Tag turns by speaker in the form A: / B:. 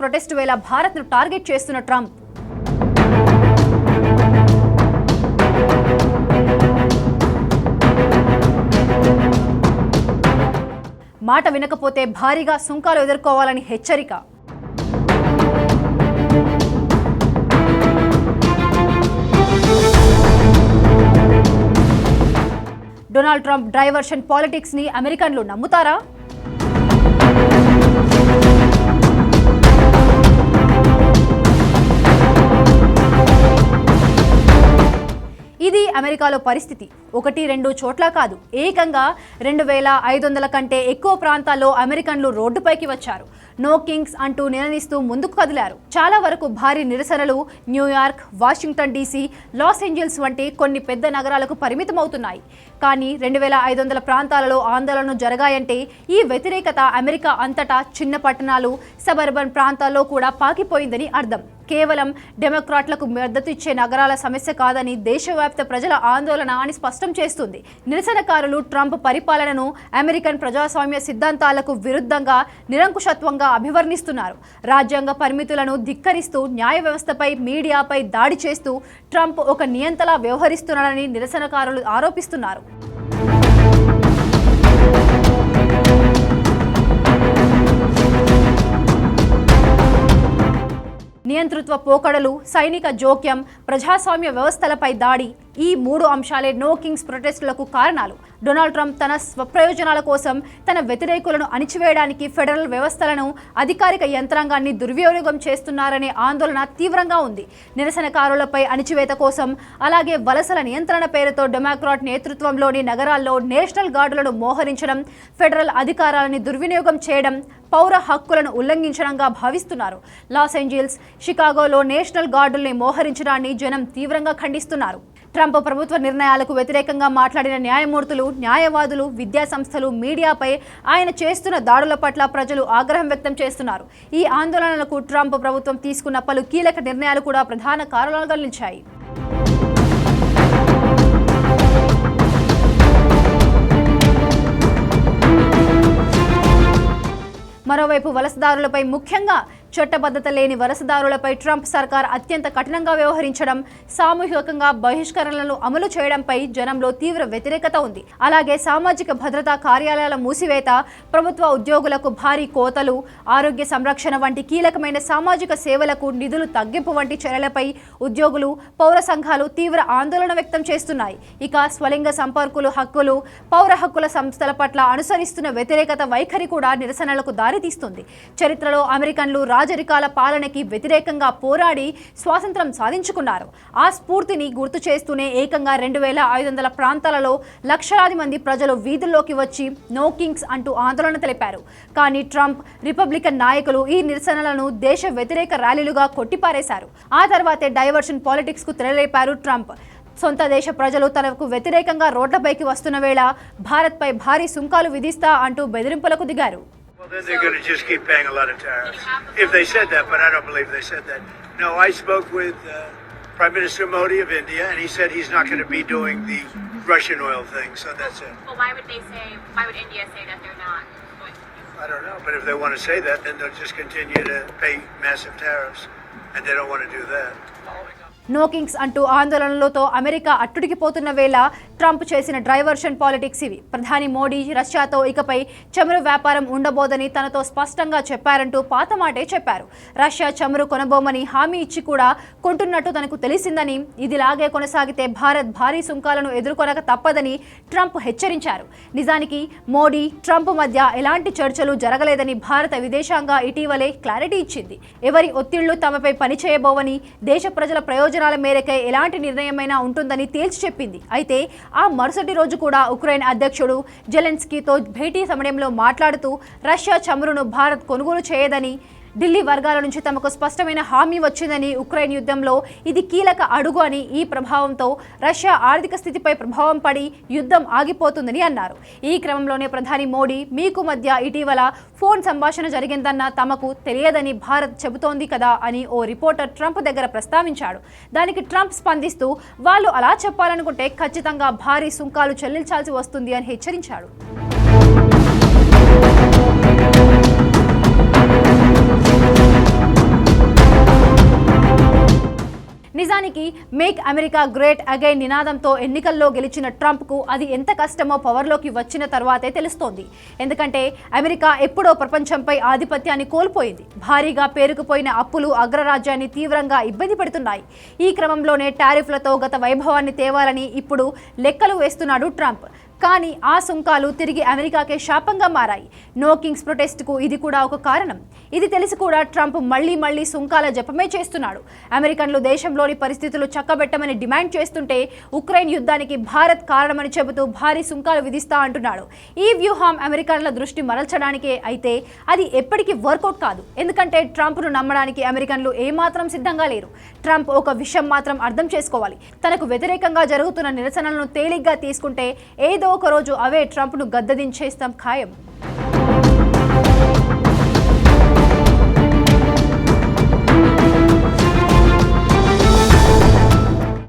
A: Protest వేళ భారత్ను target చేస్తున్న ట్రంప్. మాట వినకపోతే భారీగా సుంకాలు ఎదుర్కోవాలని హెచ్చరిక. డొనాల్డ్ ట్రంప్ డైవర్షన్ పాలిటిక్స్ని అమెరికన్లు నమ్ముతారా? అమెరికాలో పరిస్థితి ఒకటి రెండు చోట్ల కాదు. ఏకంగా రెండు వేల ఐదు వందల కంటే ఎక్కువ ప్రాంతాల్లో అమెరికన్లు రోడ్డుపైకి వచ్చారు. నో కింగ్స్ అంటూ నిలదీస్తూ ముందుకు కదిలారు. చాలా వరకు భారీ నిరసనలు New York Washington D C Los Angeles వంటి కొన్ని పెద్ద నగరాలకు పరిమితమవుతున్నాయి. కానీ రెండు వేల ఐదు వందల ప్రాంతాలలో ఆందోళనలు జరగాయంటే ఈ వ్యతిరేకత అమెరికా అంతటా చిన్న పట్టణాలు సబర్బన్ ప్రాంతాల్లో కూడా పాకిపోయిందని అర్థం. కేవలం డెమోక్రాట్లకు మద్దతు ఇచ్చే నగరాల సమస్య కాదని దేశవ్యాప్త ప్రజల ఆందోళన అని స్పష్టం చేస్తుంది. నిరసనకారులు ట్రంప్ పరిపాలనను అమెరికన్ ప్రజాస్వామ్య సిద్ధాంతాలకు విరుద్ధంగా నిరంకుశత్వంగా అభివర్ణిస్తున్నారు. రాజ్యాంగ పరిమితులను ధిక్కరిస్తూ న్యాయ వ్యవస్థపై మీడియాపై దాడి చేస్తూ ట్రంప్ ఒక నియంతలా వ్యవహరిస్తున్నాడని నిరసనకారులు ఆరోపిస్తున్నారు. నియంతృత్వ పోకడలు సైనిక జోక్యం ప్రజాస్వామ్య వ్యవస్థలపై దాడి ఈ మూడు అంశాలే నో కింగ్స్ ప్రొటెస్టులకు కారణాలు. డొనాల్డ్ ట్రంప్ తన స్వప్రయోజనాల కోసం తన వ్యతిరేకులను అణిచివేయడానికి ఫెడరల్ వ్యవస్థలను అధికారిక యంత్రాంగాన్ని దుర్వినియోగం చేస్తున్నారనే ఆందోళన తీవ్రంగా ఉంది. నిరసనకారులపై అణిచివేత కోసం అలాగే వలసల నియంత్రణ పేరుతో డెమోక్రాట్ నేతృత్వంలోని నగరాల్లో నేషనల్ గార్డులను మోహరించడం ఫెడరల్ అధికారాలని దుర్వినియోగం చేయడం పౌర హక్కులను ఉల్లంఘించడంగా భావిస్తున్నారు. లాస్ ఏంజల్స్ షికాగోలో నేషనల్ గార్డుల్ని మోహరించడాన్ని జనం తీవ్రంగా ఖండిస్తున్నారు. ట్రంప్ ప్రభుత్వ నిర్ణయాలకు వ్యతిరేకంగా మాట్లాడిన న్యాయమూర్తులు న్యాయవాదులు విద్యా సంస్థలు మీడియాపై ఆయన చేస్తున్న దాడుల పట్ల ప్రజలు ఆగ్రహం వ్యక్తం చేస్తున్నారు. ఈ ఆందోళనలకు ట్రంప్ ప్రభుత్వం తీసుకున్న పలు కీలక నిర్ణయాలు కూడా ప్రధాన కారణాలుగా నిలిచాయి. మరోవైపు వలసదారులపై ముఖ్యంగా చట్టబద్ధత లేని వలసదారులపై ట్రంప్ సర్కార్ అత్యంత కఠినంగా వ్యవహరించడం సామూహికంగా బహిష్కరణలను అమలు చేయడంపై జనంలో తీవ్ర వ్యతిరేకత ఉంది. అలాగే సామాజిక భద్రతా కార్యాలయాల మూసివేత ప్రభుత్వ ఉద్యోగులకు భారీ కోతలు ఆరోగ్య సంరక్షణ వంటి కీలకమైన సామాజిక సేవలకు నిధులు తగ్గింపు వంటి చర్యలపై ఉద్యోగులు పౌర సంఘాలు తీవ్ర ఆందోళన వ్యక్తం చేస్తున్నాయి. ఇక స్వలింగ సంపర్కులు హక్కులు పౌర హక్కుల సంస్థల పట్ల అనుసరిస్తున్న వ్యతిరేకత వైఖరి కూడా నిరసనలకు దారితీస్తుంది. చరిత్రలో అమెరికన్లు రాజరికాల పాలనకి వ్యతిరేకంగా పోరాడి స్వాతంత్రం సాధించుకున్నారు. ఆ స్ఫూర్తిని గుర్తు చేస్తూనే ఏకంగా రెండు వేల ఐదు వందల ప్రాంతాలలో లక్షలాది మంది ప్రజలు వీధుల్లోకి వచ్చి నో కింగ్స్ అంటూ ఆందోళన తెలిపారు. కానీ ట్రంప్ రిపబ్లికన్ నాయకులు ఈ నిరసనలను దేశ వ్యతిరేక ర్యాలీలుగా కొట్టిపారేశారు. ఆ తర్వాతే డైవర్షన్ పాలిటిక్స్కు తెరలేపారు ట్రంప్. సొంత దేశ ప్రజలు తనకు వ్యతిరేకంగా రోడ్లపైకి వస్తున్న వేళ భారత్పై భారీ సుంకాలు విధిస్తా అంటూ బెదిరింపులకు దిగారు.
B: Well, then they're going to just keep paying a lot of tariffs. If they said that, but I don't believe they said that. No, I spoke with uh, Prime Minister Modi of India, and he said he's not going to be doing the Russian oil thing, so that's it.
C: Well, why would they say? Why would India say that they're not?
B: I don't know, but if they want to say that, then they'll just continue to pay massive tariffs, and they don't want to do that.
A: నోకింగ్స్ అంటూ ఆందోళనలతో America అట్టుడికిపోతున్న వేళ Trump చేసిన డ్రైవర్షన్ politics ఇవి. ప్రధాని మోడీ రష్యాతో ఇకపై చమురు వ్యాపారం ఉండబోదని తనతో స్పష్టంగా చెప్పారంటూ పాత మాటే చెప్పారు. రష్యా చమురు కొనబోమని హామీ ఇచ్చి కూడా కొంటున్నట్టు తనకు తెలిసిందని ఇదిలాగే కొనసాగితే భారత్ భారీ సుంకాలను ఎదుర్కొనక తప్పదని ట్రంప్ హెచ్చరించారు. నిజానికి మోడీ ట్రంప్ మధ్య ఎలాంటి చర్చలు జరగలేదని భారత విదేశాంగ ఇటీవలే క్లారిటీ ఇచ్చింది. ఎవరి ఒత్తిళ్ళు తమపై పనిచేయబోవని దేశ ప్రజల ప్రయోజనం ప్రయోజనాల మేరకే ఎలాంటి నిర్ణయమైనా ఉంటుందని తేల్చి చెప్పింది. అయితే ఆ మరుసటి రోజు కూడా ఉక్రెయిన్ అధ్యక్షుడు జెలెన్స్కీతో భేటీ సమయంలో మాట్లాడుతూ రష్యా చమురును భారత్ కొనుగోలు చేయదని ఢిల్లీ వర్గాల నుంచి తమకు స్పష్టమైన హామీ వచ్చిందని ఉక్రెయిన్ యుద్ధంలో ఇది కీలక అడుగు అని ఈ ప్రభావంతో రష్యా ఆర్థిక స్థితిపై ప్రభావం పడి యుద్ధం ఆగిపోతుందని అన్నారు. ఈ క్రమంలోనే ప్రధాని మోడీ మీకు మధ్య ఇటీవల ఫోన్ సంభాషణ జరిగిందన్న తమకు తెలియదని భారత్ చెబుతోంది కదా అని ఓ రిపోర్టర్ ట్రంప్ దగ్గర ప్రస్తావించాడు. దానికి ట్రంప్ స్పందిస్తూ వాళ్ళు అలా చెప్పాలనుకుంటే ఖచ్చితంగా భారీ సుంకాలు చెల్లించాల్సి వస్తుంది అని హెచ్చరించాడు. నిజానికి మేక్ అమెరికా గ్రేట్ అగైన్ నినాదంతో ఎన్నికల్లో గెలిచిన ట్రంప్కు అది ఎంత కష్టమో పవర్లోకి వచ్చిన తర్వాతే తెలుస్తోంది. ఎందుకంటే అమెరికా ఎప్పుడో ప్రపంచంపై ఆధిపత్యాన్ని కోల్పోయింది. భారీగా పేరుకుపోయిన అప్పులు అగ్రరాజ్యాన్ని తీవ్రంగా ఇబ్బంది పెడుతున్నాయి. ఈ క్రమంలోనే టారిఫ్లతో గత వైభవాన్ని తేవాలని ఇప్పుడు లెక్కలు వేస్తున్నాడు ట్రంప్. కానీ ఆ సుంకాలు తిరిగి అమెరికాకే శాపంగా మారాయి. నో కింగ్స్ ప్రొటెస్ట్కు ఇది కూడా ఒక కారణం. ఇది తెలిసి కూడా ట్రంప్ మళ్ళీ మళ్ళీ సుంకాల జపమే చేస్తున్నాడు. అమెరికన్లు దేశంలోని పరిస్థితులు చక్కబెట్టమని డిమాండ్ చేస్తుంటే ఉక్రెయిన్ యుద్ధానికి భారత్ కారణమని చెబుతూ భారీ సుంకాలు విధిస్తా అంటున్నాడు. ఈ వ్యూహం అమెరికన్ల దృష్టి మరల్చడానికే అయితే అది ఎప్పటికీ వర్కౌట్ కాదు. ఎందుకంటే ట్రంప్ను నమ్మడానికి అమెరికన్లు ఏమాత్రం సిద్ధంగా లేరు. ట్రంప్ ఒక విషయం మాత్రం అర్థం చేసుకోవాలి. తనకు వ్యతిరేకంగా జరుగుతున్న నిరసనలను తేలిగ్గా తీసుకుంటే ఏదో ఏదో ఒక రోజు అవే ట్రంప్ను గద్దదించేస్తాం ఖాయం.